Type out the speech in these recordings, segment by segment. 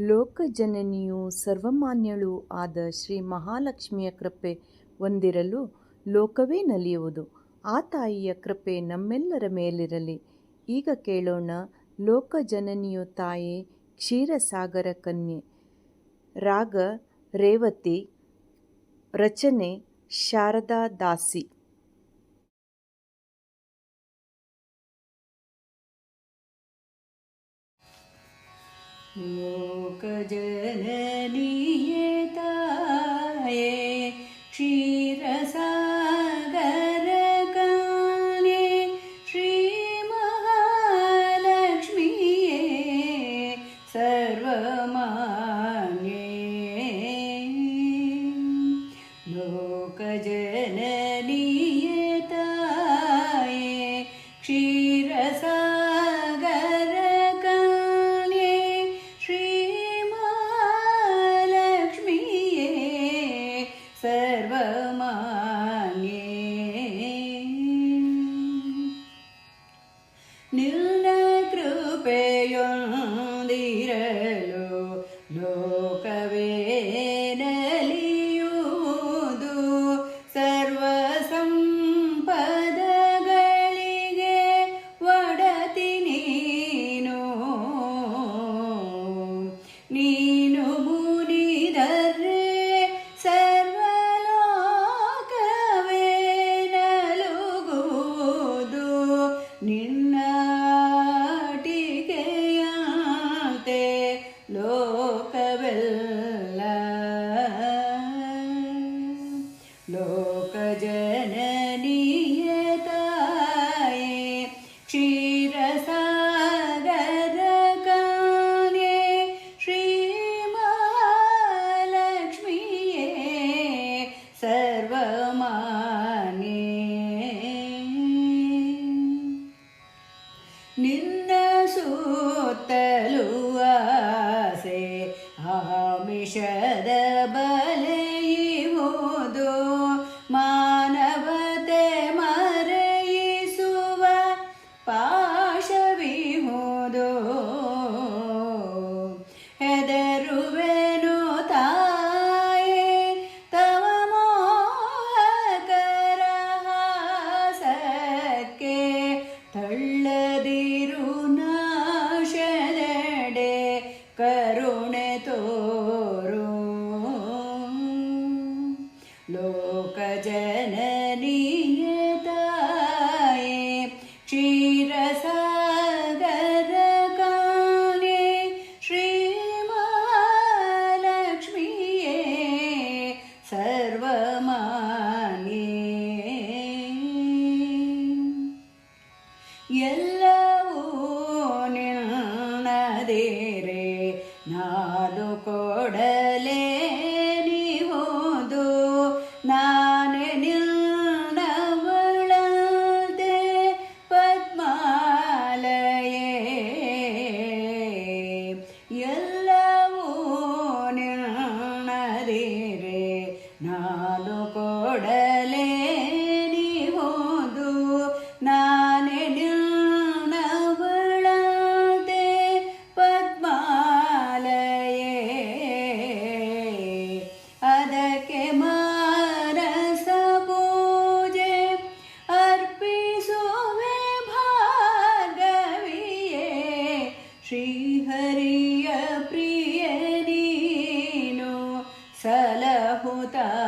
ಲೋಕ ಜನನಿಯು ಸರ್ವಮಾನ್ಯಳೂ ಆದ ಶ್ರೀ ಮಹಾಲಕ್ಷ್ಮಿಯ ಕೃಪೆ ಒಂದಿರಲು ಲೋಕವೇ ನಲಿಯುವುದು. ಆ ತಾಯಿಯ ಕೃಪೆ ನಮ್ಮೆಲ್ಲರ ಮೇಲಿರಲಿ. ಈಗ ಕೇಳೋಣ ಲೋಕ ಲೋಕಜನನಿಯು ತಾಯಿ ಕ್ಷೀರಸಾಗರ ಕನ್ಯೆ. ರಾಗ, ರೇವತಿ, ರಚನೆ, ಶಾರದಾ ದಾಸಿ. Yeah. लोकजननियताये क्षीरसागरकाने श्रीमहालक्ष्मीये सर्वमाने लोकज सर्वमाये निर्लकृपेयु ಲೋಕವೆಲ್ಲ ಲೋಕಜನನೀಯ ತಾಯೇ ಕ್ಷೀರಸಾಗರ ಕಾಲೇ ಶ್ರೀಮಹಾಲಕ್ಷ್ಮಿಯೇ ಸರ್ವಮಾನ್ಯೇ ನಿನ್ನ ಸುತ್ತಲೂ ಲೋಕಜನನೀಯ ತಾಯೇ ಕ್ಷೀರಸಾಗರ ಕಾಲೇ ಶ್ರೀಮಹಾಲಕ್ಷ್ಮಿಯೇ ಸರ್ವಮಾನ್ಯೇ ಎಲ್ಲವೂ ನಿನ್ನದಿರೆ ನಾನು ಕೊಡಲೇ ಅದಕ್ಕೆ ಮಾನಸ ಪೂಜೆ ಅರ್ಪಿಸುವೆ ಭಾಗವಿಯೇ. ಶ್ರೀಹರಿಯ ಪ್ರಿಯ ನೀನು ಸಲಹುತ್ತಾಯೇ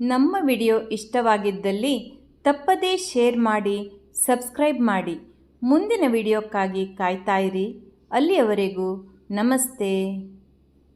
ನಮ್ಮ ವಿಡಿಯೋ ಇಷ್ಟವಾಗಿದ್ದಲ್ಲಿ ತಪ್ಪದೇ ಶೇರ್ ಮಾಡಿ, ಸಬ್ಸ್ಕ್ರೈಬ್ ಮಾಡಿ. ಮುಂದಿನ ವಿಡಿಯೋಕ್ಕಾಗಿ ಕಾಯ್ತಾಯಿರಿ ಅಲ್ಲಿಯವರೆಗೂ ನಮಸ್ತೆ.